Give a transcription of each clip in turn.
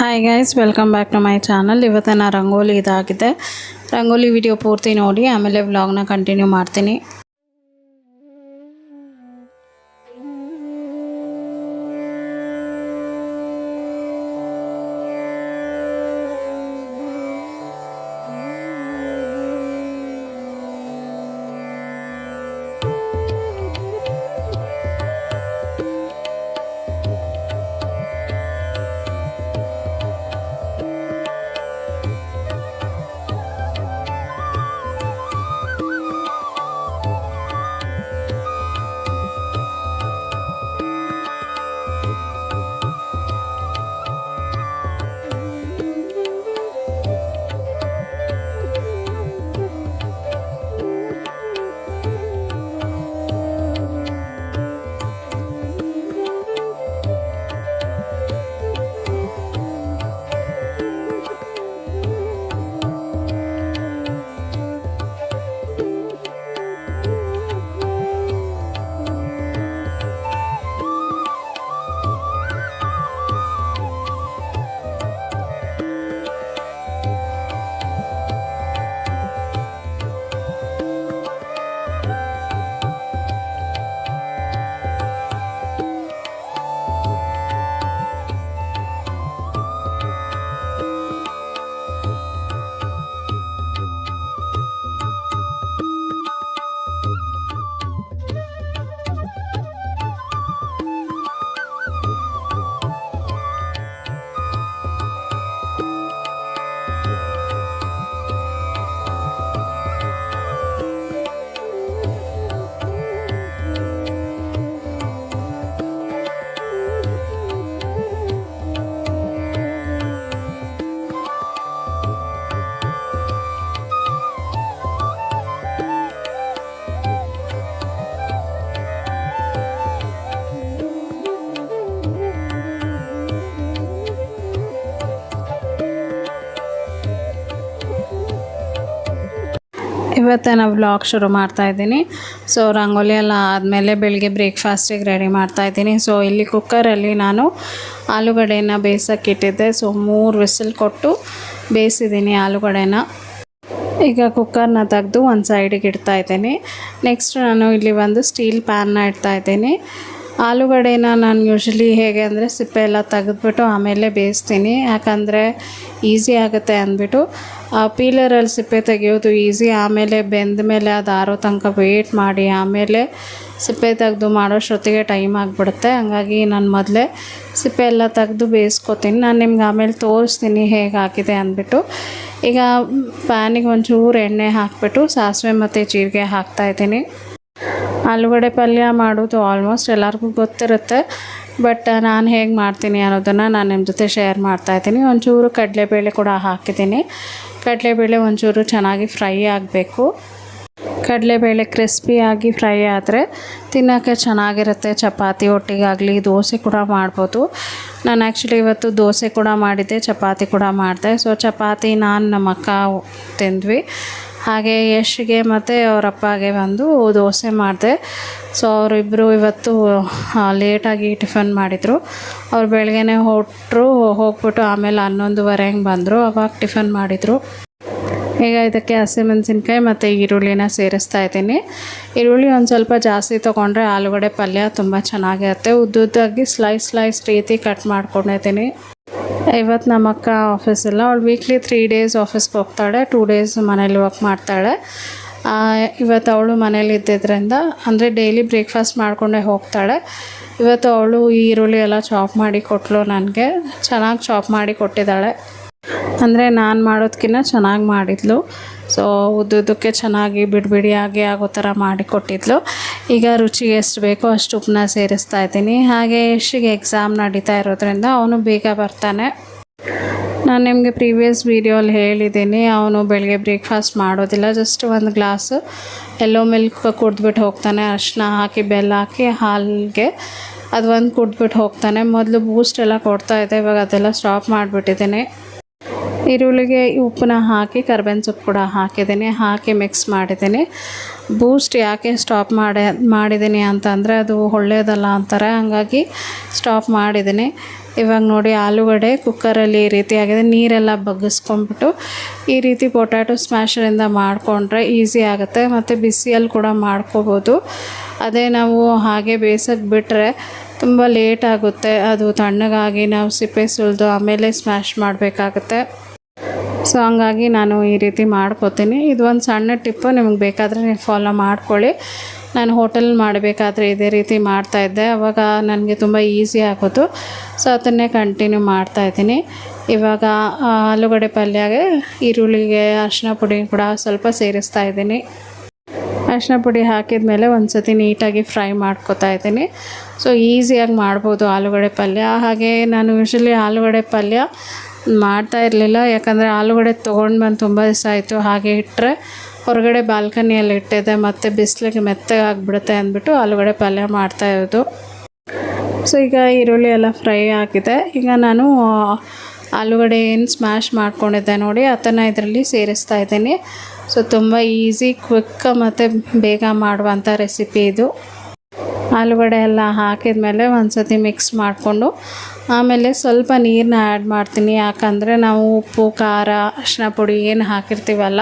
Hi guys welcome back to my channel ಇವತ್ತಿನ ರಂಗೋಲಿ ಇದಾಗಿದೆ. Rangoli video ಪೂರ್ತಿ ನೋಡಿ, ಆಮೇಲೆ ವ್ಲಾಗ್ನ ಕಂಟಿನ್ಯೂ ಮಾಡ್ತೀನಿ. ಇವತ್ತು ನಾವು ವ್ಲಾಗ್ ಶುರು ಮಾಡ್ತಾ ಇದ್ದೀನಿ. ಸೊ ರಂಗೋಲಿ ಎಲ್ಲ ಆದಮೇಲೆ ಬೆಳಗ್ಗೆ ಬ್ರೇಕ್ಫಾಸ್ಟಿಗೆ ರೆಡಿ ಮಾಡ್ತಾ ಇದ್ದೀನಿ. ಸೊ ಇಲ್ಲಿ ಕುಕ್ಕರಲ್ಲಿ ನಾನು ಆಲೂಗಡ್ಡೆನ ಬೇಯಿಸೋಕೆ ಇಟ್ಟಿದ್ದೆ ಸೊ ಮೂರು ವಿಸಿಲ್ ಕೊಟ್ಟು ಬೇಯಿಸಿದ್ದೀನಿ ಆಲೂಗಡ್ಡೆನ. ಈಗ ಕುಕ್ಕರ್ನ ತೆಗೆದು ಒಂದು ಸೈಡಿಗೆ ಇಡ್ತಾಯಿದ್ದೀನಿ ನೆಕ್ಸ್ಟ್ ನಾನು ಇಲ್ಲಿ ಒಂದು ಸ್ಟೀಲ್ ಪ್ಯಾನ್ನ ಇಡ್ತಾ ಇದ್ದೀನಿ. ಆಲೂಗಡ್ಡೆನ ನಾನು ಯೂಶ್ವಲಿ ಹೇಗೆ ಅಂದರೆ ಸಿಪ್ಪೆ ಎಲ್ಲ ತೆಗೆದ್ಬಿಟ್ಟು ಆಮೇಲೆ ಬೇಯಿಸ್ತೀನಿ. ಯಾಕಂದರೆ ಈಸಿ ಆಗುತ್ತೆ ಅಂದ್ಬಿಟ್ಟು. ಪೀಲರಲ್ಲಿ ಸಿಪ್ಪೆ ತೆಗೆಯೋದು ಈಸಿ ಆಮೇಲೆ ಬೆಂದ ಮೇಲೆ ಅದು ಆರೋ ತನಕ ವೆಯ್ಟ್ ಮಾಡಿ, ಆಮೇಲೆ ಸಿಪ್ಪೆ ತೆಗೆದು ಮಾಡೋಷ್ಟೊತ್ತಿಗೆ ಟೈಮ್ ಆಗಿಬಿಡುತ್ತೆ. ಹಂಗಾಗಿ ನಾನು ಮೊದಲೇ ಸಿಪ್ಪೆ ಎಲ್ಲ ತೆಗೆದು ಬೇಯಿಸ್ಕೊತೀನಿ. ನಾನು ನಿಮ್ಗೆ ಆಮೇಲೆ ತೋರಿಸ್ತೀನಿ ಹೇಗೆ ಹಾಕಿದೆ ಅಂದ್ಬಿಟ್ಟು. ಈಗ ಪ್ಯಾನಿಗೆ ಒಂಚೂರು ಎಣ್ಣೆ ಹಾಕಿಬಿಟ್ಟು ಸಾಸಿವೆ ಮತ್ತು ಜೀರಿಗೆ ಹಾಕ್ತಾಯಿದ್ದೀನಿ ಆಲೂಗಡ್ಡೆ ಪಲ್ಯ ಮಾಡೋದು ಆಲ್ಮೋಸ್ಟ್ ಎಲ್ಲರಿಗೂ ಗೊತ್ತಿರುತ್ತೆ. ಬಟ್ ನಾನು ಹೇಗೆ ಮಾಡ್ತೀನಿ ಅನ್ನೋದನ್ನು ನಾನು ನಿಮ್ಮ ಜೊತೆ ಶೇರ್ ಮಾಡ್ತಾಯಿದ್ದೀನಿ ಒಂಚೂರು ಕಡಲೆಬೇಳೆ ಕೂಡ ಹಾಕಿದ್ದೀನಿ. ಕಡಲೆಬೇಳೆ ಒಂಚೂರು ಚೆನ್ನಾಗಿ ಫ್ರೈ ಆಗಬೇಕು. ಕಡಲೆಬೇಳೆ ಕ್ರಿಸ್ಪಿಯಾಗಿ ಫ್ರೈ ಆದರೆ ತಿನ್ನೋಕ್ಕೆ ಚೆನ್ನಾಗಿರುತ್ತೆ. ಚಪಾತಿ ಒಟ್ಟಿಗಾಗಲಿ ದೋಸೆ ಕೂಡ ಮಾಡ್ಬೋದು. ನಾನು ಆ್ಯಕ್ಚುಲಿ ಇವತ್ತು ದೋಸೆ ಕೂಡ ಮಾಡಿದ್ದೆ, ಚಪಾತಿ ಕೂಡ ಮಾಡಿದೆ. ಸೊ ಚಪಾತಿ ನಾನು ನಮ್ಮ ಅಕ್ಕ ತಿಂದ್ವಿ. ಹಾಗೆ ಯಶ್ಗೆ ಮತ್ತು ಅವ್ರ ಅಪ್ಪಗೆ ಬಂದು ದೋಸೆ ಮಾಡಿದೆ. ಸೊ ಅವರಿಬ್ಬರು ಇವತ್ತು ಲೇಟಾಗಿ ಟಿಫನ್ ಮಾಡಿದರು. ಅವ್ರು ಬೆಳಗ್ಗೆನೇ ಹೊಟ್ಟರು ಹೋಗ್ಬಿಟ್ಟು ಆಮೇಲೆ ಹನ್ನೊಂದುವರೆ ಹಂಗೆ ಬಂದರು. ಅವಾಗ ಟಿಫನ್ ಮಾಡಿದರು. ಈಗ ಇದಕ್ಕೆ ಹಸಿಮೆಣಸಿನ್ಕಾಯಿ ಮತ್ತು ಈರುಳ್ಳಿನ ಸೇರಿಸ್ತಾ ಇದ್ದೀನಿ. ಈರುಳ್ಳಿ ಒಂದು ಸ್ವಲ್ಪ ಜಾಸ್ತಿ ತೊಗೊಂಡ್ರೆ ಆಲೂಗಡೆ ಪಲ್ಯ ತುಂಬ ಚೆನ್ನಾಗಿರುತ್ತೆ. ಉದ್ದುದ್ದಾಗಿ ಸ್ಲೈಸ್ ಸ್ಲೈಸ್ ರೀತಿ ಕಟ್ ಮಾಡ್ಕೊಂಡಿದ್ದೀನಿ. ಇವತ್ತು ನಮ್ಮ ಅಕ್ಕ ಆಫೀಸ್ ಇಲ್ಲ ಅವಳು ವೀಕ್ಲಿ ತ್ರೀ ಡೇಸ್ ಆಫೀಸ್ಗೆ ಹೋಗ್ತಾಳೆ. ಟೂ ಡೇಸ್ ಮನೇಲಿ ವರ್ಕ್ ಮಾಡ್ತಾಳೆ. ಇವತ್ತು ಅವಳು ಮನೇಲಿ ಇದ್ದಿದ್ದರಿಂದ ಅಂದರೆ ಡೈಲಿ ಬ್ರೇಕ್ಫಾಸ್ಟ್ ಮಾಡಿಕೊಂಡೇ ಹೋಗ್ತಾಳೆ. ಇವತ್ತು ಅವಳು ಈರುಳ್ಳಿ ಎಲ್ಲ ಚಾಪ್ ಮಾಡಿ ಕೊಟ್ಟಳು ನನಗೆ. ಚೆನ್ನಾಗಿ ಚಾಪ್ ಮಾಡಿ ಕೊಟ್ಟಿದ್ದಾಳೆ. ಅಂದರೆ ನಾನು ಮಾಡೋದಕ್ಕಿಂತ ಚೆನ್ನಾಗಿ ಮಾಡಿದ್ಲು. ಸೊ ಉದ್ದುದ್ದಕ್ಕೆ ಚೆನ್ನಾಗಿ ಬಿಡಿಬಿಡಿಯಾಗಿ ಆಗೋ ಥರ ಮಾಡಿ ಕೊಟ್ಟಿದ್ಲು. ಈಗ ರುಚಿಗೆ ಎಷ್ಟು ಬೇಕೋ ಅಷ್ಟು ಉಪ್ಪನ್ನ ಸೇರಿಸ್ತಾ ಇದ್ದೀನಿ. ಹಾಗೆ ಎಷ್ಟಿಗೆ ಎಕ್ಸಾಮ್ ನಡೀತಾ ಇರೋದ್ರಿಂದ ಅವನು ಬೇಗ ಬರ್ತಾನೆ. ನಾನು ನಿಮಗೆ ಪ್ರೀವಿಯಸ್ ವೀಡಿಯೋಲಿ ಹೇಳಿದ್ದೀನಿ, ಅವನು ಬೆಳಗ್ಗೆ ಬ್ರೇಕ್ಫಾಸ್ಟ್ ಮಾಡೋದಿಲ್ಲ ಜಸ್ಟ್ ಒಂದು ಗ್ಲಾಸ್ ಎಲ್ಲೋ ಮಿಲ್ಕ್ ಕುಡಿದ್ಬಿಟ್ಟು ಹೋಗ್ತಾನೆ. ಅರಿಶಿನ ಹಾಕಿ, ಬೆಲ್ಲ ಹಾಕಿ, ಹಾಲಿಗೆ ಅದು ಒಂದು ಕುಡಿದ್ಬಿಟ್ಟು ಹೋಗ್ತಾನೆ. ಮೊದಲು ಬೂಸ್ಟ್ ಎಲ್ಲ ಕೊಡ್ತಾಯಿದ್ದೆ ಇವಾಗ ಅದೆಲ್ಲ ಸ್ಟಾಪ್ ಮಾಡಿಬಿಟ್ಟಿದ್ದೀನಿ. ಈರುಳ್ಳಿಗೆ ಉಪ್ಪನ್ನ ಹಾಕಿ, ಕರ್ಬೇವಿನ ಸೊಪ್ಪು ಕೂಡ ಹಾಕಿದ್ದೀನಿ. ಹಾಕಿ ಮಿಕ್ಸ್ ಮಾಡಿದ್ದೀನಿ. ಬೂಸ್ಟ್ ಯಾಕೆ ಸ್ಟಾಪ್ ಮಾಡಿ, ಮಾಡಿದ್ದೀನಿ ಅಂತಂದರೆ ಅದು ಒಳ್ಳೆಯದಲ್ಲ ಅಂತಾರೆ. ಹಂಗಾಗಿ ಸ್ಟಾಪ್ ಮಾಡಿದ್ದೀನಿ. ಇವಾಗ ನೋಡಿ ಆಲೂಗಡ್ಡೆ ಕುಕ್ಕರಲ್ಲಿ ಈ ರೀತಿ ಆಗಿದೆ ನೀರೆಲ್ಲ ಬಗ್ಗಿಸ್ಕೊಂಡ್ಬಿಟ್ಟು ಈ ರೀತಿ ಪೊಟ್ಯಾಟೊ ಸ್ಮ್ಯಾಶರಿಂದ ಮಾಡಿಕೊಂಡ್ರೆ ಈಸಿ ಆಗುತ್ತೆ. ಮತ್ತು ಬಿಸಿಯಲ್ಲಿ ಕೂಡ ಮಾಡ್ಕೋಬೋದು. ಅದೇ ನಾವು ಹಾಗೆ ಬೇಯಿಸೋಕೆ ಬಿಟ್ಟರೆ ತುಂಬ ಲೇಟ್ ಆಗುತ್ತೆ. ಅದು ತಣ್ಣಗಾಗಿ ನಾವು ಸಿಪ್ಪೆ ಸುಲಿದು ಆಮೇಲೆ ಸ್ಮ್ಯಾಶ್ ಮಾಡಬೇಕಾಗತ್ತೆ. ಸೊ ಹಂಗಾಗಿ ನಾನು ಈ ರೀತಿ ಮಾಡ್ಕೋತೀನಿ. ಇದು ಒಂದು ಸಣ್ಣ ಟಿಪ್ಪು ನಿಮಗೆ ಬೇಕಾದರೆ ನೀವು ಫಾಲೋ ಮಾಡ್ಕೊಳ್ಳಿ. ನಾನು ಹೋಟೆಲ್ ಮಾಡಬೇಕಾದ್ರೆ ಇದೇ ರೀತಿ ಮಾಡ್ತಾಯಿದ್ದೆ ಅವಾಗ ನನಗೆ ತುಂಬ ಈಸಿ ಆಗೋದು ಸೊ ಅದನ್ನೇ ಕಂಟಿನ್ಯೂ ಮಾಡ್ತಾಯಿದ್ದೀನಿ ಇವಾಗ ಆಲೂಗಡೆ ಪಲ್ಯಗೆ ಈರುಳ್ಳಿಗೆ ಅರಿಶಿನ ಪುಡಿ ಕೂಡ ಸ್ವಲ್ಪ ಸೇರಿಸ್ತಾ ಇದ್ದೀನಿ. ಅರಿಶಿನ ಪುಡಿ ಹಾಕಿದ ಮೇಲೆ ಒಂದು ಸತಿ ನೀಟಾಗಿ ಫ್ರೈ ಮಾಡ್ಕೊತಾ ಇದ್ದೀನಿ. ಸೊ ಈಸಿಯಾಗಿ ಮಾಡ್ಬೋದು ಆಲೂಗಡ್ಡೆ ಪಲ್ಯ. ಹಾಗೆ ನಾನು ಯೂಶ್ವಲಿ ಆಲೂಗಡ್ಡೆ ಪಲ್ಯ ಮಾಡ್ತಾ ಇರಲಿಲ್ಲ. ಯಾಕಂದರೆ ಆಲೂಗಡೆ ತೊಗೊಂಡು ಬಂದು ತುಂಬ ದಿವಸ ಆಯಿತು. ಹಾಗೆ ಇಟ್ಟರೆ ಹೊರಗಡೆ ಬಾಲ್ಕನಿಯಲ್ಲಿ ಇಟ್ಟಿದ್ದೆ ಮತ್ತು ಬಿಸಿಲಿಗೆ ಮೆತ್ತಗೆ ಆಗಿಬಿಡುತ್ತೆ ಅಂದ್ಬಿಟ್ಟು ಆಲೂಗಡೆ ಪಲ್ಯ ಮಾಡ್ತಾ ಇರೋದು. ಸೊ ಈಗ ಈರುಳ್ಳಿ ಎಲ್ಲ ಫ್ರೈ ಆಗಿದೆ. ಈಗ ನಾನು ಆಲೂಗಡೆ ಏನು ಸ್ಮ್ಯಾಶ್ ಮಾಡ್ಕೊಂಡಿದ್ದೆ ನೋಡಿ, ಅದನ್ನು ಇದರಲ್ಲಿ ಸೇರಿಸ್ತಾ ಇದ್ದೀನಿ. ಸೊ ತುಂಬ ಈಸಿ ಕ್ವಿಕ್ ಮತ್ತು ಬೇಗ ಮಾಡುವಂಥ ರೆಸಿಪಿ ಇದು. ಆಲೂಗಡೆ ಎಲ್ಲ ಹಾಕಿದ ಮೇಲೆ ಒಂದು ಸತಿ ಮಿಕ್ಸ್ ಮಾಡಿಕೊಂಡು ಆಮೇಲೆ ಸ್ವಲ್ಪ ನೀರನ್ನ ಆ್ಯಡ್ ಮಾಡ್ತೀನಿ. ಯಾಕಂದರೆ ನಾವು ಉಪ್ಪು ಖಾರ ಅರಿಶಿನ ಪುಡಿ ಏನು ಹಾಕಿರ್ತೀವಲ್ಲ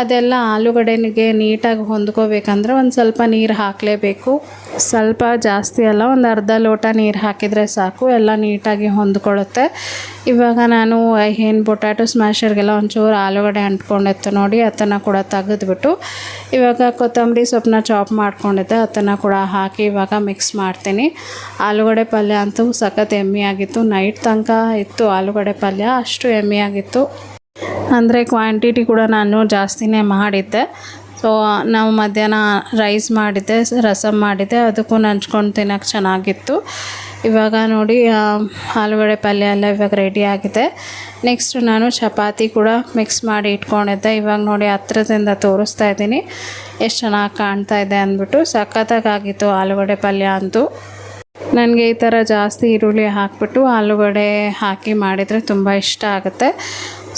ಅದೆಲ್ಲ ಆಲೂಗಡ್ಡೆಗೆ ನೀಟಾಗಿ ಹೊಂದ್ಕೋಬೇಕಂದ್ರೆ ಒಂದು ಸ್ವಲ್ಪ ನೀರು ಹಾಕಲೇಬೇಕು. ಸ್ವಲ್ಪ ಜಾಸ್ತಿ ಅಲ್ಲ, ಒಂದು ಅರ್ಧ ಲೋಟ ನೀರು ಹಾಕಿದರೆ ಸಾಕು, ಎಲ್ಲ ನೀಟಾಗಿ ಹೊಂದ್ಕೊಳ್ಳುತ್ತೆ. ಇವಾಗ ನಾನು ಏನು ಪೊಟ್ಯಾಟೊ ಸ್ಮ್ಯಾಶರ್ಗೆಲ್ಲ ಒಂಚೂರು ಆಲೂಗಡ್ಡೆ ಅಂಟ್ಕೊಂಡಿತ್ತು ನೋಡಿ, ಅದನ್ನು ಕೂಡ ತೆಗೆದ್ಬಿಟ್ಟು. ಇವಾಗ ಕೊತ್ತಂಬರಿ ಸೊಪ್ಪನ್ನ ಚಾಪ್ ಮಾಡ್ಕೊಂಡಿದ್ದೆ, ಅದನ್ನು ಕೂಡ ಹಾಕಿ ಇವಾಗ ಮಿಕ್ಸ್ ಮಾಡ್ತೀನಿ. ಆಲೂಗಡ್ಡೆ ಪಲ್ಯ ಅಂತೂ ಸಖತ್ ಎಮ್ಮಿಯಾಗಿತ್ತು ನೈಟ್ ತನಕ ಇತ್ತು ಆಲೂಗಡ್ಡೆ ಪಲ್ಯ, ಅಷ್ಟು ಎಮ್ಮಿಯಾಗಿತ್ತು ಅಂದರೆ ಕ್ವಾಂಟಿಟಿ ಕೂಡ ನಾನು ಜಾಸ್ತಿನೇ ಮಾಡಿದ್ದೆ. ಸೊ ನಾವು ಮಧ್ಯಾಹ್ನ ರೈಸ್ ಮಾಡಿದ್ದೆ, ರಸಂ ಮಾಡಿದ್ದೆ, ಅದಕ್ಕೂ ನಂಚ್ಕೊಂಡು ತಿನ್ನೋಕ್ಕೆ ಚೆನ್ನಾಗಿತ್ತು. ಇವಾಗ ನೋಡಿ ಆಲೂಗಡೆ ಪಲ್ಯ ಎಲ್ಲ ಇವಾಗ ರೆಡಿ ಆಗಿದೆ. ನೆಕ್ಸ್ಟ್ ನಾನು ಚಪಾತಿ ಕೂಡ ಮಿಕ್ಸ್ ಮಾಡಿ ಇಟ್ಕೊಂಡಿದ್ದೆ. ಇವಾಗ ನೋಡಿ ಹತ್ರದಿಂದ ತೋರಿಸ್ತಾ ಇದ್ದೀನಿ. ಎಷ್ಟು ಚೆನ್ನಾಗಿ ಕಾಣ್ತಾ ಇದೆ ಅಂದ್ಬಿಟ್ಟು. ಸಖತ್ತಾಗಿತ್ತು ಆಲೂಗಡೆ ಪಲ್ಯ ಅಂತೂ. ನನಗೆ ಈ ಥರ ಜಾಸ್ತಿ ಈರುಳ್ಳಿ ಹಾಕ್ಬಿಟ್ಟು ಆಲೂಗಡೆ ಹಾಕಿ ಮಾಡಿದರೆ ತುಂಬ ಇಷ್ಟ ಆಗುತ್ತೆ.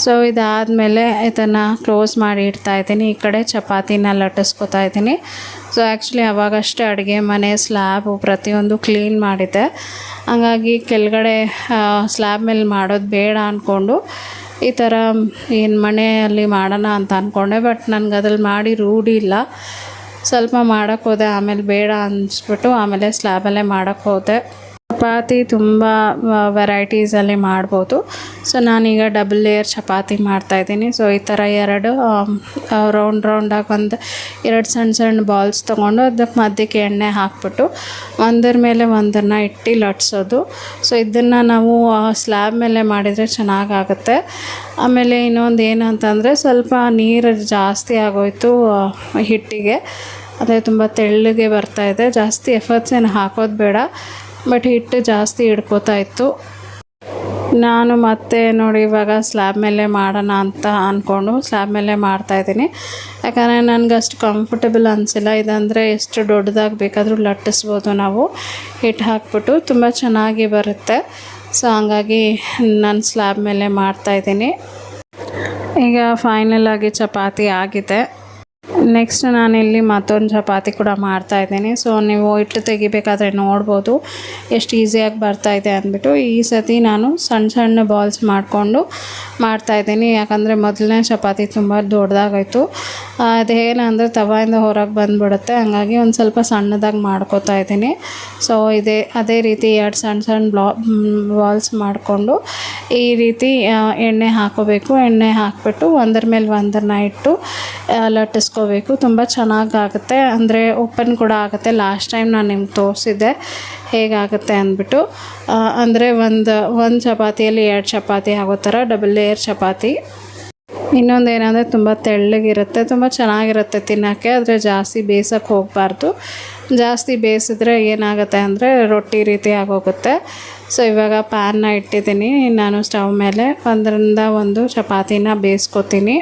ಸೊ ಇದಾದಮೇಲೆ ಇದನ್ನು ಕ್ಲೋಸ್ ಮಾಡಿ ಇಡ್ತಾ ಇದ್ದೀನಿ. ಈ ಕಡೆ ಚಪಾತಿನ ಲಟ್ಟಿಸ್ಕೊತಾ ಇದ್ದೀನಿ. ಸೊ ಆ್ಯಕ್ಚುಲಿ ಅವಾಗಷ್ಟೇ ಅಡುಗೆ ಮನೆ ಸ್ಲ್ಯಾಬು ಪ್ರತಿಯೊಂದು ಕ್ಲೀನ್ ಮಾಡಿದ್ದೆ. ಹಂಗಾಗಿ ಕೆಳಗಡೆ ಸ್ಲ್ಯಾಬ್ ಮೇಲೆ ಮಾಡೋದು ಬೇಡ ಅಂದ್ಕೊಂಡು ಈ ಥರ ಏನು ಮನೆಯಲ್ಲಿ ಮಾಡೋಣ ಅಂತ ಅಂದ್ಕೊಂಡೆ ಬಟ್ ನನಗೆ ಅದ್ರಲ್ಲಿ ಮಾಡಿ ರೂಢಿ ಇಲ್ಲ. ಸ್ವಲ್ಪ ಮಾಡೋಕ್ಕೆ ಹೋದೆ, ಆಮೇಲೆ ಬೇಡ ಅನಿಸ್ಬಿಟ್ಟು ಆಮೇಲೆ ಸ್ಲ್ಯಾಬಲ್ಲೇ ಮಾಡೋಕ್ಕೆ ಹೋದೆ. ಚಪಾತಿ ತುಂಬ ವೆರೈಟೀಸಲ್ಲಿ ಮಾಡ್ಬೋದು. ಸೊ ನಾನೀಗ ಡಬಲ್ ಲೇಯರ್ ಚಪಾತಿ ಮಾಡ್ತಾಯಿದ್ದೀನಿ ಸೊ ಈ ಥರ ಎರಡು ರೌಂಡ್ ರೌಂಡಾಗಿ ಒಂದು ಎರಡು ಸಣ್ಣ ಸಣ್ಣ ಬಾಲ್ಸ್ ತೊಗೊಂಡು ಅದಕ್ಕೆ ಮಧ್ಯಕ್ಕೆ ಎಣ್ಣೆ ಹಾಕ್ಬಿಟ್ಟು, ಒಂದರ ಮೇಲೆ ಒಂದನ್ನು ಇಟ್ಟು ಲಟ್ಸೋದು. ಸೊ ಇದನ್ನು ನಾವು ಸ್ಲ್ಯಾಬ್ ಮೇಲೆ ಮಾಡಿದರೆ ಚೆನ್ನಾಗಾಗುತ್ತೆ. ಆಮೇಲೆ ಇನ್ನೊಂದು ಏನಂತಂದರೆ ಸ್ವಲ್ಪ ನೀರು ಜಾಸ್ತಿ ಆಗೋಯ್ತು ಹಿಟ್ಟಿಗೆ. ಅದೇ ತುಂಬ ತೆಳ್ಳಗೆ ಬರ್ತಾಯಿದೆ ಜಾಸ್ತಿ ಎಫರ್ಟ್ಸ್ ಏನು ಹಾಕೋದು ಬೇಡ. ಬಟ್ ಹಿಟ್ಟು ಜಾಸ್ತಿ ಹಿಡ್ಕೋತಾ ಇತ್ತು. ನಾನು ಮತ್ತೆ ನೋಡಿ ಇವಾಗ ಸ್ಲ್ಯಾಬ್ ಮೇಲೆ ಮಾಡೋಣ ಅಂತ ಅಂದ್ಕೊಂಡು ಸ್ಲ್ಯಾಬ್ ಮೇಲೆ ಮಾಡ್ತಾಯಿದ್ದೀನಿ ಯಾಕಂದರೆ ನನಗೆ ಅಷ್ಟು ಕಂಫರ್ಟಬಲ್ ಅನಿಸಿಲ್ಲ. ಇದಂದರೆ ಎಷ್ಟು ದೊಡ್ಡದಾಗಿ ಬೇಕಾದರೂ ಲಟ್ಟಿಸ್ಬೋದು ನಾವು. ಹಿಟ್ಟು ಹಾಕ್ಬಿಟ್ಟು ತುಂಬ ಚೆನ್ನಾಗಿ ಬರುತ್ತೆ. ಸೊ ಹಂಗಾಗಿ ನಾನು ಸ್ಲ್ಯಾಬ್ ಮೇಲೆ ಮಾಡ್ತಾಯಿದ್ದೀನಿ ಈಗ ಫೈನಲ್ ಆಗಿ ಚಪಾತಿ ಆಗಿದೆ. ನೆಕ್ಸ್ಟ್ ನಾನಿಲ್ಲಿ ಮತ್ತೊಂದು ಚಪಾತಿ ಕೂಡ ಮಾಡ್ತಾ ಇದ್ದೀನಿ. ಸೊ ನೀವು ಹಿಟ್ಟು ತೆಗಿಬೇಕಾದ್ರೆ ನೋಡ್ಬೋದು. ಎಷ್ಟು ಈಸಿಯಾಗಿ ಬರ್ತಾ ಇದೆ ಅಂದ್ಬಿಟ್ಟು ಈ ಸತಿ ನಾನು ಸಣ್ಣ ಸಣ್ಣ ಬಾಲ್ಸ್ ಮಾಡಿಕೊಂಡು ಮಾಡ್ತಾಯಿದ್ದೀನಿ ಯಾಕಂದರೆ ಮೊದಲನೇ ಚಪಾತಿ ತುಂಬ ದೊಡ್ಡದಾಗೋಯ್ತು. ಅದೇನಂದರೆ ತವಾಯಿಂದ ಹೊರಗೆ ಬಂದುಬಿಡುತ್ತೆ. ಹಂಗಾಗಿ ಒಂದು ಸ್ವಲ್ಪ ಸಣ್ಣದಾಗಿ ಮಾಡ್ಕೋತಾ ಇದ್ದೀನಿ. ಸೊ ಇದೇ ಅದೇ ರೀತಿ ಎರಡು ಸಣ್ಣ ಸಣ್ಣ ಬ್ಲಾ ಬಾಲ್ಸ್ ಮಾಡಿಕೊಂಡು ಈ ರೀತಿ ಎಣ್ಣೆ ಹಾಕೋಬೇಕು. ಎಣ್ಣೆ ಹಾಕಿಬಿಟ್ಟು ಒಂದರ ಮೇಲೆ ಒಂದನ್ನು ಇಟ್ಟು ಆ, ಲಟ್ಟಿಸ್ಕೋಬೇಕು ತುಂಬ ಚೆನ್ನಾಗಾಗುತ್ತೆ. ಅಂದರೆ ಓಪನ್ ಕೂಡ ಆಗುತ್ತೆ. ಲಾಸ್ಟ್ ಟೈಮ್ ನಾನು ನಿಮ್ಗೆ ತೋರಿಸಿದ್ದೆ ಹೇಗಾಗುತ್ತೆ ಅಂದ್ಬಿಟ್ಟು. ಅಂದರೆ ಒಂದು ಒಂದು ಚಪಾತಿಯಲ್ಲಿ ಎರಡು ಚಪಾತಿ ಆಗೋ ಥರ ಡಬಲ್ ಲೇಯರ್ ಚಪಾತಿ. ಇನ್ನೊಂದು ಏನಂದರೆ ತುಂಬ ತೆಳ್ಳಗಿರುತ್ತೆ. ತುಂಬ ಚೆನ್ನಾಗಿರುತ್ತೆ ತಿನ್ನೋಕ್ಕೆ. ಆದರೆ ಜಾಸ್ತಿ ಬೇಯಿಸೋಕ್ಕೆ ಹೋಗಬಾರ್ದು. ಜಾಸ್ತಿ ಬೇಯಿಸಿದ್ರೆ ಏನಾಗುತ್ತೆ ಅಂದರೆ ರೊಟ್ಟಿ ರೀತಿ ಆಗೋಗುತ್ತೆ. ಸೊ ಇವಾಗ ಪ್ಯಾನ್ನ ಇಟ್ಟಿದ್ದೀನಿ. ನಾನು ಸ್ಟವ್ ಮೇಲೆ ಒಂದರಿಂದ ಒಂದು ಚಪಾತಿನ ಬೇಯಿಸ್ಕೊತೀನಿ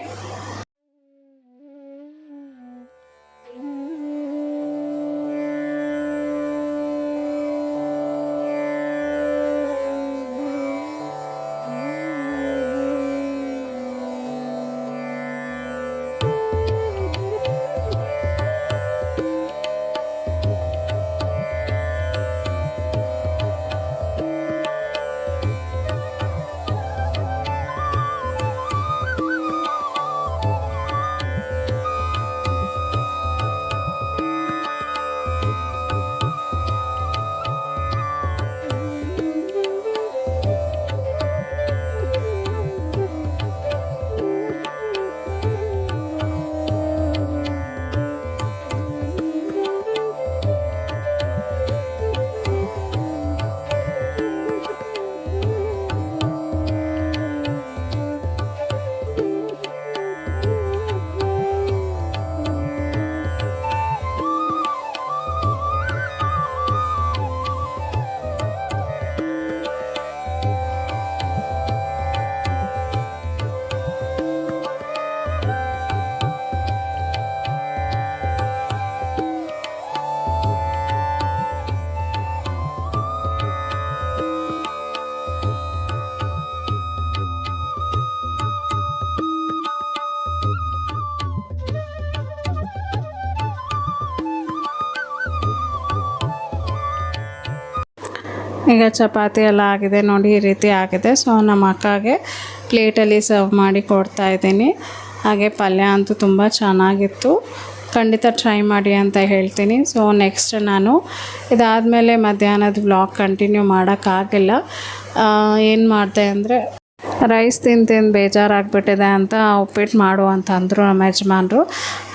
ಈಗ ಚಪಾತಿ ಎಲ್ಲ ಆಗಿದೆ ನೋಡಿ, ಈ ರೀತಿ ಆಗಿದೆ. ಸೊ ನಮ್ಮ ಅಕ್ಕಗೆ ಪ್ಲೇಟಲ್ಲಿ ಸರ್ವ್ ಮಾಡಿ ಕೊಡ್ತಾ ಇದ್ದೀನಿ. ಹಾಗೆ ಪಲ್ಯ ಅಂತೂ ತುಂಬ ಚೆನ್ನಾಗಿತ್ತು. ಖಂಡಿತ ಟ್ರೈ ಮಾಡಿ ಅಂತ ಹೇಳ್ತೀನಿ. ಸೊ ನೆಕ್ಸ್ಟ್ ನಾನು ಇದಾದಮೇಲೆ ಮಧ್ಯಾಹ್ನದ ಬ್ಲಾಗ್ ಕಂಟಿನ್ಯೂ ಮಾಡೋಕ್ಕಾಗಿಲ್ಲ. ಏನು ಮಾಡಿದೆ ಅಂದರೆ ರೈಸ್ ತಿಂದು ತಿಂದು ಬೇಜಾರಾಗ್ಬಿಟ್ಟಿದೆ ಅಂತ ಉಪ್ಪಿಟ್ಟು ಮಾಡು ಅಂದರು ನಮ್ಮ ಯಜಮಾನರು.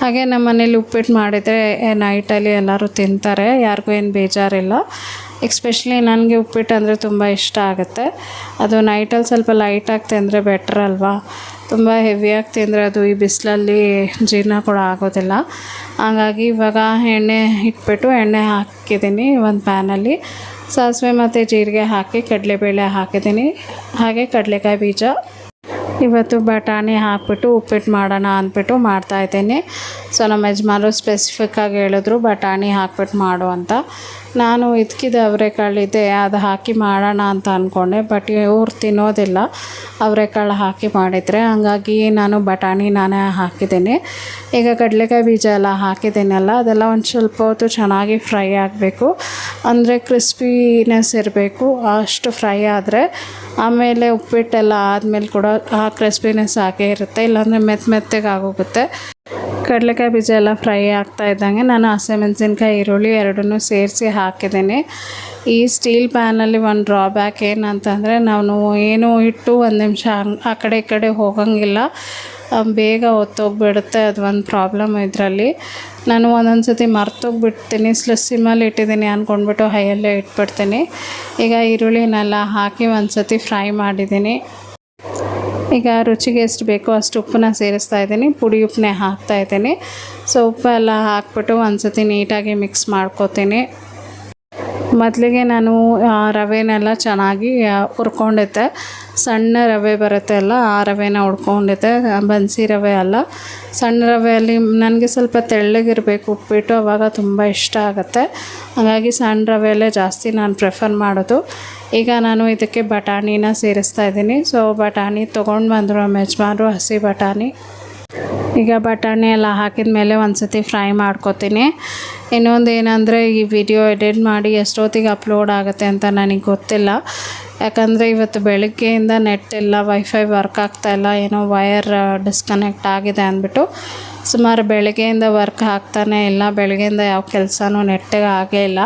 ಹಾಗೆ ನಮ್ಮ ಮನೇಲಿ ಉಪ್ಪಿಟ್ಟು ಮಾಡಿದರೆ ನೈಟಲ್ಲಿ ಎಲ್ಲರೂ ತಿಂತಾರೆ, ಯಾರಿಗೂ ಏನು ಬೇಜಾರಿಲ್ಲ. ಎಕ್ಸ್ಪೆಷಲಿ ನನಗೆ ಉಪ್ಪಿಟ್ಟು ಅಂದರೆ ತುಂಬ ಇಷ್ಟ ಆಗುತ್ತೆ. ಅದು ನೈಟಲ್ಲಿ ಸ್ವಲ್ಪ ಲೈಟಾಗಿ ತಿಂದರೆ ಬೆಟ್ರ್ ಅಲ್ವಾ? ತುಂಬ ಹೆವಿಯಾಗಿ ತಿಂದರೆ ಅದು ಈ ಬಿಸಿಲಲ್ಲಿ ಜೀರ್ಣ ಕೂಡ ಆಗೋದಿಲ್ಲ. ಹಾಗಾಗಿ ಇವಾಗ ಎಣ್ಣೆ ಇಟ್ಬಿಟ್ಟು ಎಣ್ಣೆ ಹಾಕಿದ್ದೀನಿ ಒಂದು ಪ್ಯಾನಲ್ಲಿ ಸಾಸಿವೆ ಮತ್ತು ಜೀರಿಗೆ ಹಾಕಿ ಕಡಲೆಬೇಳೆ ಹಾಕಿದ್ದೀನಿ. ಹಾಗೆ ಕಡಲೆಕಾಯಿ ಬೀಜ. ಇವತ್ತು ಬಟಾಣಿ ಹಾಕ್ಬಿಟ್ಟು ಉಪ್ಪಿಟ್ಟು ಮಾಡೋಣ ಅಂದ್ಬಿಟ್ಟು ಮಾಡ್ತಾಯಿದ್ದೀನಿ ಸೊ, ನಮ್ಮ ಯಜಮಾನರು ಸ್ಪೆಸಿಫಿಕ್ಕಾಗಿ ಹೇಳಿದ್ರು ಬಟಾಣಿ ಹಾಕ್ಬಿಟ್ಟು ಮಾಡು ಅಂತ. ನಾನು ಇದಕ್ಕಿದ ಅವರೆಕಾಳಿದೆ ಅದು ಹಾಕಿ ಮಾಡೋಣ ಅಂತ ಅಂದ್ಕೊಂಡೆ ಬಟ್ ಇವ್ರು ತಿನ್ನೋದಿಲ್ಲ. ಅವರೆಕಾಳು ಹಾಕಿ ಮಾಡಿದರೆ, ಹಂಗಾಗಿ ನಾನು ಬಟಾಣಿ ನಾನೇ ಹಾಕಿದ್ದೀನಿ. ಈಗ ಕಡಲೆಕಾಯಿ ಬೀಜ ಎಲ್ಲ ಹಾಕಿದ್ದೀನಲ್ಲ, ಅದೆಲ್ಲ ಒಂದು ಸ್ವಲ್ಪ ಹೊತ್ತು ಚೆನ್ನಾಗಿ ಫ್ರೈ ಆಗಬೇಕು. ಅಂದರೆ ಕ್ರಿಸ್ಪಿನೆಸ್ ಇರಬೇಕು, ಅಷ್ಟು ಫ್ರೈ ಆದರೆ ಆಮೇಲೆ ಉಪ್ಪಿಟ್ಟೆಲ್ಲ ಆದಮೇಲೆ ಕೂಡ ಆ ಕ್ರಿಸ್ಪಿನೆಸ್ ಆಗೇ ಇರುತ್ತೆ, ಇಲ್ಲಾಂದರೆ ಮೆತ್ತ ಮೆತ್ತಗೆ ಆಗೋಗುತ್ತೆ. ಕಡಲೆಕಾಯಿ ಬೀಜ ಎಲ್ಲ ಫ್ರೈ ಆಗ್ತಾ ಇದ್ದಂಗೆ ನಾನು ಹಸಿಮೆಣಸಿನ್ಕಾಯಿ ಈರುಳ್ಳಿ ಎರಡನ್ನೂ ಸೇರಿಸಿ ಹಾಕಿದ್ದೀನಿ. ಈ ಸ್ಟೀಲ್ ಪ್ಯಾನಲ್ಲಿ ಒಂದು ಡ್ರಾಬ್ಯಾಕ್ ಏನಂತಂದರೆ ನಾವು ಏನು ಇಟ್ಟು ಒಂದು ನಿಮಿಷ ಆ ಕಡೆ ಈ ಕಡೆ ಹೋಗಂಗಿಲ್ಲ. ಬೇಗ ಹೊತ್ತೋಗ್ಬಿಡುತ್ತೆ, ಅದು ಒಂದು ಪ್ರಾಬ್ಲಮ್ ಇದರಲ್ಲಿ. ನಾನು ಒಂದೊಂದು ಸತಿ ಮರ್ತೋಗ್ಬಿಡ್ತೀನಿ ಸ್ಲ ಸಿಮ್ಮಲ್ಲಿ ಇಟ್ಟಿದ್ದೀನಿ ಅಂದ್ಕೊಂಡ್ಬಿಟ್ಟು ಹೈಯಲ್ಲೇ ಇಟ್ಬಿಡ್ತೀನಿ. ಈಗ ಈರುಳ್ಳಿನೆಲ್ಲ ಹಾಕಿ ಒಂದು ಸತಿ ಫ್ರೈ ಮಾಡಿದ್ದೀನಿ. ಈಗ ರುಚಿಗೆ ಎಷ್ಟು ಬೇಕೋ ಅಷ್ಟು ಉಪ್ಪನ್ನ ಸೇರಿಸ್ತಾ ಇದ್ದೀನಿ, ಪುಡಿ ಉಪ್ಪನ್ನೇ ಹಾಕ್ತಾ ಇದ್ದೀನಿ. ಸೊ, ಉಪ್ಪೆಲ್ಲ ಹಾಕ್ಬಿಟ್ಟು ಒಂದು ಸತಿ ನೀಟಾಗಿ ಮಿಕ್ಸ್ ಮಾಡ್ಕೊತೀನಿ. ಮೊದಲಿಗೆ ನಾನು ರವೆನೆಲ್ಲ ಚೆನ್ನಾಗಿ ಹುರ್ಕೊಂಡಿದ್ದೆ. ಸಣ್ಣ ರವೆ ಬರುತ್ತೆ ಅಲ್ಲ, ಆ ರವೆನ ಹುಡ್ಕೊಂಡಿದ್ದೆ ಬನ್ಸಿ ರವೆ ಅಲ್ಲ. ಸಣ್ಣ ರವೆಯಲ್ಲಿ ನನಗೆ ಸ್ವಲ್ಪ ತೆಳ್ಳಗಿರಬೇಕು, ಉಪ್ಪಿಟ್ಟು ಅವಾಗ ತುಂಬ ಇಷ್ಟ ಆಗುತ್ತೆ. ಹಾಗಾಗಿ ಸಣ್ಣ ರವೆಯಲ್ಲೇ ಜಾಸ್ತಿ ನಾನು ಪ್ರಿಫರ್ ಮಾಡೋದು. ಈಗ ನಾನು ಇದಕ್ಕೆ ಬಟಾಣಿನ ಸೇರಿಸ್ತಾ ಇದ್ದೀನಿ. ಸೊ, ಬಟಾಣಿ ತೊಗೊಂಡು ಬಂದರು ಯಜಮಾನ್ರು ಹಸಿ ಬಟಾಣಿ. ಈಗ ಬಟಾಣಿ ಎಲ್ಲ ಹಾಕಿದ ಮೇಲೆ ಒಂದು ಸತಿ ಫ್ರೈ ಮಾಡ್ಕೊತೀನಿ. ಇನ್ನೊಂದು ಏನಂದರೆ ಈ ವಿಡಿಯೋ ಎಡಿಟ್ ಮಾಡಿ ಎಷ್ಟೊತ್ತಿಗೆ ಅಪ್ಲೋಡ್ ಆಗುತ್ತೆ ಅಂತ ನನಗೆ ಗೊತ್ತಿಲ್ಲ. ಯಾಕಂದರೆ ಇವತ್ತು ಬೆಳಗ್ಗೆಯಿಂದ ನೆಟ್ ಇಲ್ಲ ವೈಫೈ ವರ್ಕ್ ಆಗ್ತಾಯಿಲ್ಲ ಏನೋ ವಯರ್ ಡಿಸ್ಕನೆಕ್ಟ್ ಆಗಿದೆ ಅಂದ್ಬಿಟ್ಟು. ಸುಮಾರು ಬೆಳಗ್ಗೆಯಿಂದ ವರ್ಕ್ ಆಗ್ತಾನೆ ಇಲ್ಲ, ಬೆಳಗ್ಗೆಯಿಂದ ಯಾವ ಕೆಲಸನೂ ನೆಟ್ಟಿಗೆ ಆಗೇ ಇಲ್ಲ.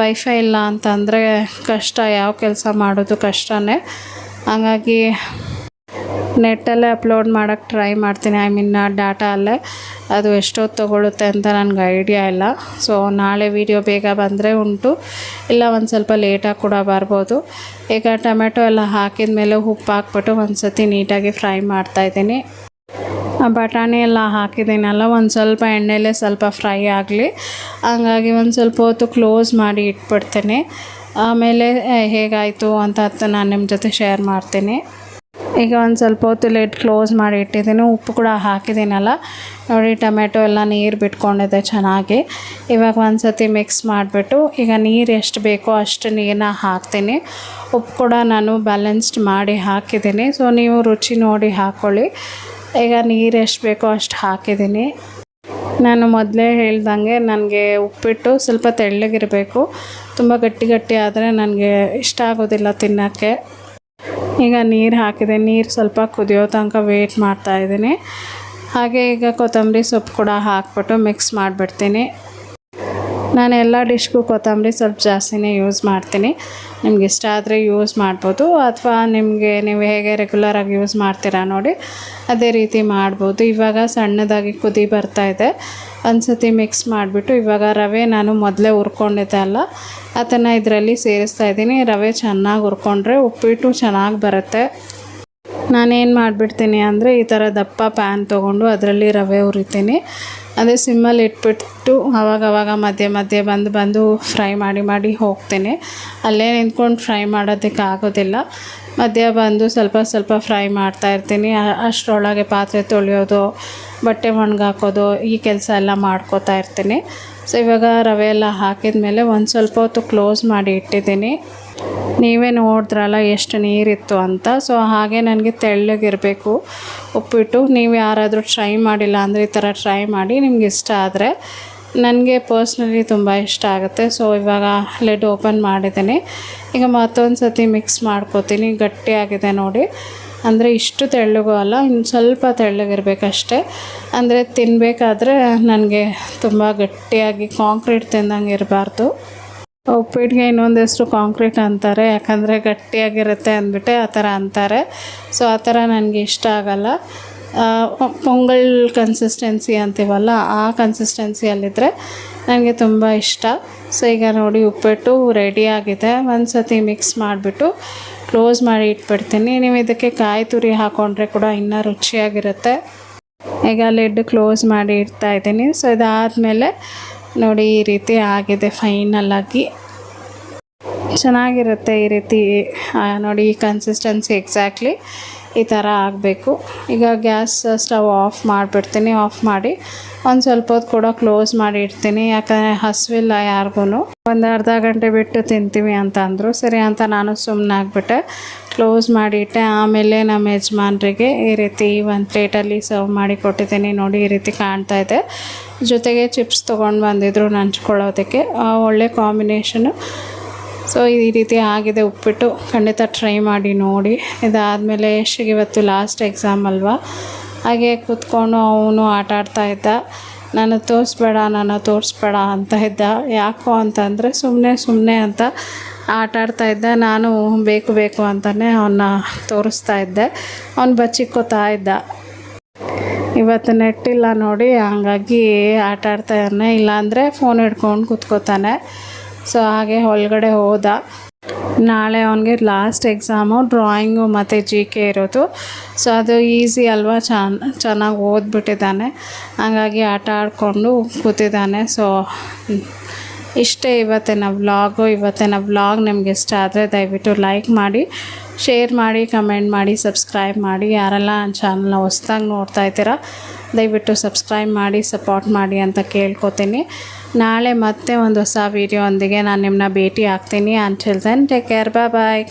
ವೈಫೈ ಇಲ್ಲ ಅಂತಂದರೆ ಕಷ್ಟ, ಯಾವ ಕೆಲಸ ಮಾಡೋದು ಕಷ್ಟನೇ. ಹಾಗಾಗಿ ನೆಟ್ಟಲ್ಲೇ ಅಪ್ಲೋಡ್ ಮಾಡೋಕ್ಕೆ ಟ್ರೈ ಮಾಡ್ತೀನಿ. ಐ ಮೀನ್ ಡಾಟಾ ಅಲ್ಲೇ ಅದು ಎಷ್ಟೊತ್ತು ತೊಗೊಳುತ್ತೆ ಅಂತ ನನಗೆ ಐಡಿಯಾ ಇಲ್ಲ. ಸೊ ನಾಳೆ ವೀಡಿಯೋ ಬೇಗ ಬಂದರೆ ಉಂಟು. ಇಲ್ಲ, ಒಂದು ಸ್ವಲ್ಪ ಲೇಟಾಗಿ ಕೂಡ ಬರ್ಬೋದು. ಈಗ ಟೊಮೆಟೊ ಎಲ್ಲ ಹಾಕಿದ ಮೇಲೆ ಉಪ್ಪು ಹಾಕ್ಬಿಟ್ಟು ಒಂದು ಸತಿ ನೀಟಾಗಿ ಫ್ರೈ ಮಾಡ್ತಾಯಿದ್ದೀನಿ ಬಟಾಣಿ ಎಲ್ಲ ಹಾಕಿದ್ದೀನಲ್ಲ, ಒಂದು ಸ್ವಲ್ಪ ಎಣ್ಣೆಲೇ ಸ್ವಲ್ಪ ಫ್ರೈ ಆಗಲಿ. ಹಂಗಾಗಿ ಒಂದು ಸ್ವಲ್ಪ ಹೊತ್ತು ಕ್ಲೋಸ್ ಮಾಡಿ ಇಟ್ಬಿಡ್ತೀನಿ. ಆಮೇಲೆ ಹೇಗಾಯಿತು ಅಂತ ನಾನು ನಿಮ್ಮ ಜೊತೆ ಶೇರ್ ಮಾಡ್ತೀನಿ. ಈಗ ಒಂದು ಸ್ವಲ್ಪ ಹೊತ್ತು ಲೇಟ್ ಕ್ಲೋಸ್ ಮಾಡಿ ಇಟ್ಟಿದ್ದೀನಿ. ಉಪ್ಪು ಕೂಡ ಹಾಕಿದ್ದೀನಲ್ಲ. ನೋಡಿ, ಟೊಮೆಟೊ ಎಲ್ಲ ನೀರು ಬಿಟ್ಕೊಂಡಿದೆ ಚೆನ್ನಾಗಿ. ಇವಾಗ ಒಂದು ಸತಿ ಮಿಕ್ಸ್ ಮಾಡಿಬಿಟ್ಟು ಈಗ ನೀರು ಎಷ್ಟು ಬೇಕೋ ಅಷ್ಟು ನೀರನ್ನ ಹಾಕ್ತೀನಿ. ಉಪ್ಪು ಕೂಡ ನಾನು ಬ್ಯಾಲೆನ್ಸ್ಡ್ ಮಾಡಿ ಹಾಕಿದ್ದೀನಿ. ಸೊ ನೀವು ರುಚಿ ನೋಡಿ ಹಾಕ್ಕೊಳ್ಳಿ ಈಗ ನೀರು ಎಷ್ಟು ಬೇಕೋ ಅಷ್ಟು ಹಾಕಿದ್ದೀನಿ. ನಾನು ಮೊದಲೇ ಹೇಳ್ದಂಗೆ ನನಗೆ ಉಪ್ಪಿಟ್ಟು ಸ್ವಲ್ಪ ತೆಳ್ಳಗಿರಬೇಕು. ತುಂಬ ಗಟ್ಟಿ ಗಟ್ಟಿ ಆದರೆ ನನಗೆ ಇಷ್ಟ ಆಗೋದಿಲ್ಲ ತಿನ್ನೋಕ್ಕೆ. ಈಗ ನೀರು ಹಾಕಿದೆ. ನೀರು ಸ್ವಲ್ಪ ಕುದಿಯೋ ತನಕ ವೇಟ್ ಮಾಡ್ತಾ ಇದ್ದೀನಿ. ಹಾಗೆ ಈಗ ಕೊತ್ತಂಬರಿ ಸೊಪ್ಪು ಕೂಡ ಹಾಕ್ಬಿಟ್ಟು ಮಿಕ್ಸ್ ಮಾಡಿಬಿಡ್ತೀನಿ. ನಾನು ಎಲ್ಲ ಡಿಶ್ಗೂ ಕೊತ್ತಂಬರಿ ಸ್ವಲ್ಪ ಜಾಸ್ತಿನೇ ಯೂಸ್ ಮಾಡ್ತೀನಿ. ನಿಮ್ಗೆ ಇಷ್ಟ ಆದರೆ ಯೂಸ್ ಮಾಡ್ಬೋದು. ಅಥವಾ ನಿಮಗೆ ನೀವು ಹೇಗೆ ರೆಗ್ಯುಲರಾಗಿ ಯೂಸ್ ಮಾಡ್ತೀರಾ ನೋಡಿ, ಅದೇ ರೀತಿ ಮಾಡ್ಬೋದು. ಇವಾಗ ಸಣ್ಣದಾಗಿ ಕುದಿ ಬರ್ತಾ ಇದೆ. ಒಂದು ಸತಿ ಮಿಕ್ಸ್ ಮಾಡಿಬಿಟ್ಟು ಇವಾಗ ರವೆ ನಾನು ಮೊದಲೇ ಹುರ್ಕೊಂಡಿದ್ದೆ ಅಲ್ಲ, ಅದನ್ನು ಇದರಲ್ಲಿ ಸೇರಿಸ್ತಾ ಇದ್ದೀನಿ. ರವೆ ಚೆನ್ನಾಗಿ ಹುರ್ಕೊಂಡ್ರೆ ಉಪ್ಪಿಟ್ಟು ಚೆನ್ನಾಗಿ ಬರುತ್ತೆ. ನಾನೇನು ಮಾಡಿಬಿಡ್ತೀನಿ ಅಂದರೆ ಈ ಥರ ದಪ್ಪ ಪ್ಯಾನ್ ತೊಗೊಂಡು ಅದರಲ್ಲಿ ರವೆ ಹುರಿತೀನಿ. ಅದೇ ಸಿಮ್ಮಲ್ಲಿ ಇಟ್ಬಿಟ್ಟು ಅವಾಗವಾಗ ಮಧ್ಯೆ ಮಧ್ಯೆ ಬಂದು ಬಂದು ಫ್ರೈ ಮಾಡಿ ಮಾಡಿ ಹೋಗ್ತೇನೆ. ಅಲ್ಲೇ ನಿಂತ್ಕೊಂಡು ಫ್ರೈ ಮಾಡೋದಕ್ಕೆ ಆಗೋದಿಲ್ಲ. ಮಧ್ಯ ಬಂದು ಸ್ವಲ್ಪ ಸ್ವಲ್ಪ ಫ್ರೈ ಮಾಡ್ತಾ ಇರ್ತೀನಿ. ಅಷ್ಟರೊಳಗೆ ಪಾತ್ರೆ ತೊಳೆಯೋದು, ಬಟ್ಟೆ ಒಣಗಾಕೋದು, ಈ ಕೆಲಸ ಎಲ್ಲ ಮಾಡ್ಕೋತಾ ಇರ್ತೀನಿ. ಸೊ ಇವಾಗ ರವೆ ಎಲ್ಲ ಹಾಕಿದ ಮೇಲೆ ಒಂದು ಸ್ವಲ್ಪ ಹೊತ್ತು ಕ್ಲೋಸ್ ಮಾಡಿ ಇಟ್ಟಿದ್ದೀನಿ. ನೀವೇ ನೋಡಿದ್ರಲ್ಲ ಎಷ್ಟು ನೀರಿತ್ತು ಅಂತ. ಸೊ ಹಾಗೆ ನನಗೆ ತೆಳ್ಳಗಿರಬೇಕು. ಉಪ್ಪಿಟ್ಟು. ನೀವು ಯಾರಾದರೂ ಟ್ರೈ ಮಾಡಿಲ್ಲ ಅಂದರೆ ಈ ಥರ ಟ್ರೈ ಮಾಡಿ. ನಿಮ್ಗೆ ಇಷ್ಟ ಆದರೆ ನನಗೆ ಪರ್ಸ್ನಲಿ ತುಂಬ ಇಷ್ಟ ಆಗುತ್ತೆ. ಸೊ, ಇವಾಗ ಲೆಡ್ ಓಪನ್ ಮಾಡಿದ್ದೀನಿ. ಈಗ ಮತ್ತೊಂದು ಸತಿ ಮಿಕ್ಸ್ ಮಾಡ್ಕೋತೀನಿ. ಗಟ್ಟಿಯಾಗಿದೆ ನೋಡಿ. ಅಂದರೆ ಇಷ್ಟು ತೆಳ್ಳಗೂ ಅಲ್ಲ, ಇನ್ನು ಸ್ವಲ್ಪ ತೆಳ್ಳಗಿರಬೇಕಷ್ಟೆ. ಅಂದರೆ ತಿನ್ನಬೇಕಾದ್ರೆ ನನಗೆ ತುಂಬ ಗಟ್ಟಿಯಾಗಿ ಕಾಂಕ್ರೀಟ್ ತಿಂದಂಗೆ ಇರಬಾರ್ದು. ಉಪ್ಪಿಟ್ಟಿಗೆ ಇನ್ನೊಂದು ಹೆಸರು ಕಾಂಕ್ರೀಟ್ ಅಂತಾರೆ. ಯಾಕಂದರೆ ಗಟ್ಟಿಯಾಗಿರುತ್ತೆ ಅಂದ್ಬಿಟ್ಟೆ ಆ ಥರ ಅಂತಾರೆ. ಸೊ, ಆ ಥರ ನನಗೆ ಇಷ್ಟ ಆಗಲ್ಲ. ಪೊಂಗಲ್ ಕನ್ಸಿಸ್ಟೆನ್ಸಿ ಅಂತೀವಲ್ಲ, ಆ ಕನ್ಸಿಸ್ಟೆನ್ಸಿಯಲ್ಲಿದ್ದರೆ ನನಗೆ ತುಂಬ ಇಷ್ಟ. ಸೊ ಈಗ ನೋಡಿ ಉಪ್ಪಿಟ್ಟು ರೆಡಿಯಾಗಿದೆ ಒಂದು ಸತಿ ಮಿಕ್ಸ್ ಮಾಡಿಬಿಟ್ಟು ಕ್ಲೋಸ್ ಮಾಡಿ ಇಟ್ಬಿಡ್ತೀನಿ. ನೀವು ಇದಕ್ಕೆ ಕಾಯಿ ತುರಿ ಹಾಕ್ಕೊಂಡ್ರೆ ಕೂಡ ಇನ್ನೂ ರುಚಿಯಾಗಿರುತ್ತೆ. ಈಗ ಲೆಡ್ ಕ್ಲೋಸ್ ಮಾಡಿ ಇಡ್ತಾ ಇದ್ದೀನಿ. ಸೊ ಇದಾದಮೇಲೆ ನೋಡಿ ಈ ರೀತಿ ಆಗಿದೆ ಫೈನಲ್ ಆಗಿ ಚೆನ್ನಾಗಿರುತ್ತೆ ಈ ರೀತಿ ನೋಡಿ ಕನ್ಸಿಸ್ಟೆನ್ಸಿ ಎಕ್ಸಾಕ್ಟ್ಲಿ ಈ ಥರ ಆಗಬೇಕು. ಈಗ ಗ್ಯಾಸ್ ಸ್ಟವ್ ಆಫ್ ಮಾಡಿಬಿಡ್ತೀನಿ, ಆಫ್ ಮಾಡಿ. ಒಂದು ಸ್ವಲ್ಪ ಹೊತ್ತು ಕೂಡ ಕ್ಲೋಸ್ ಮಾಡಿ ಇಡ್ತೀನಿ, ಯಾಕಂದರೆ ಹಸಿವಿಲ್ಲ ಯಾರಿಗೂ ಒಂದು ಅರ್ಧ ಗಂಟೆ ಬಿಟ್ಟು ತಿಂತೀವಿ ಅಂತ ಅಂದರು, ಸರಿ ಅಂತ ನಾನು ಸುಮ್ಮನೆ ಆಗಿಬಿಟ್ಟೆ. ಕ್ಲೋಸ್ ಮಾಡಿಟ್ಟೆ ಆಮೇಲೆ ನಮ್ಮ ಯಜಮಾನ್ರಿಗೆ ಈ ರೀತಿ ಒಂದು ಪ್ಲೇಟಲ್ಲಿ ಸರ್ವ್ ಮಾಡಿ ಕೊಟ್ಟಿದ್ದೀನಿ. ನೋಡಿ, ಈ ರೀತಿ ಕಾಣ್ತಾ ಇದೆ. ಜೊತೆಗೆ ಚಿಪ್ಸ್ ತೊಗೊಂಡು ಬಂದಿದ್ರು ನಂಚ್ಕೊಳ್ಳೋದಕ್ಕೆ. ಒಳ್ಳೆ ಕಾಂಬಿನೇಷನು ಸೊ ಈ ರೀತಿ ಆಗಿದೆ ಉಪ್ಪಿಟ್ಟು. ಖಂಡಿತ ಟ್ರೈ ಮಾಡಿ ನೋಡಿ. ಇದಾದಮೇಲೆ ಯಶ್ಗೆ ಇವತ್ತು ಲಾಸ್ಟ್ ಎಕ್ಸಾಮ್ ಅಲ್ವಾ? ಹಾಗೆ ಕೂತ್ಕೊಂಡು ಅವನು ಆಟ ಆಡ್ತಾ ಇದ್ದ. ನಾನು ತೋರಿಸ್ಬೇಡ ನಾನು ತೋರಿಸ್ಬೇಡ ಅಂತ ಇದ್ದ. ಯಾಕೋ ಅಂತಂದರೆ ಸುಮ್ಮನೆ ಸುಮ್ಮನೆ ಅಂತ ಆಟ ಆಡ್ತಾ ಇದ್ದ. ನಾನು ಬೇಕು ಬೇಕು ಅಂತಲೇ ಅವನ್ನ ತೋರಿಸ್ತಾ ಇದ್ದೆ. ಅವ್ನು ಬಚ್ಚಿಕ್ಕೋತಾ ಇದ್ದ. ಇವತ್ತು ನೆಟ್ಟಿಲ್ಲ ನೋಡಿ. ಹಂಗಾಗಿ ಆಟ ಇದ್ದಾನೆ. ಇಲ್ಲಾಂದರೆ ಫೋನ್ ಹಿಡ್ಕೊಂಡು ಕೂತ್ಕೋತಾನೆ. ಸೊ ಹಾಗೆ ಒಳಗಡೆ ಹೋದ. ನಾಳೆ ಅವನಿಗೆ ಲಾಸ್ಟ್ ಎಕ್ಸಾಮು ಡ್ರಾಯಿಂಗು ಮತ್ತು ಜಿ ಕೆ ಇರೋದು. ಸೊ ಅದು ಈಸಿ ಅಲ್ವಾ? ಚೆನ್ನ ಚೆನ್ನಾಗಿ ಓದ್ಬಿಟ್ಟಿದ್ದಾನೆ. ಹಾಗಾಗಿ ಆಟ ಆಡಿಕೊಂಡು ಕೂತಿದ್ದಾನೆ. ಸೊ ಇಷ್ಟೇ ಇವತ್ತಿನ ವ್ಲಾಗು ಇವತ್ತಿನ ವ್ಲಾಗ್ ನಿಮ್ಗೆ ಇಷ್ಟ ಆದರೆ ದಯವಿಟ್ಟು ಲೈಕ್ ಮಾಡಿ ಶೇರ್ ಮಾಡಿ ಕಮೆಂಟ್ ಮಾಡಿ ಸಬ್ಸ್ಕ್ರೈಬ್ ಮಾಡಿ. ಯಾರೆಲ್ಲ ನನ್ನ ಚಾನಲ್ನ ಹೊಸ್ದಾಗಿ ನೋಡ್ತಾ ಇದ್ದೀರಾ, ದಯವಿಟ್ಟು ಸಬ್ಸ್ಕ್ರೈಬ್ ಮಾಡಿ ಸಪೋರ್ಟ್ ಮಾಡಿ ಅಂತ ಕೇಳ್ಕೊತೀನಿ. ನಾಳೆ ಮತ್ತೆ ಒಂದು ಹೊಸ ವೀಡಿಯೋ ಒಂದಿಗೆ ನಾನು ನಿಮ್ಮನ್ನ ಭೇಟಿ ಆಗ್ತೀನಿ until then take care bye bye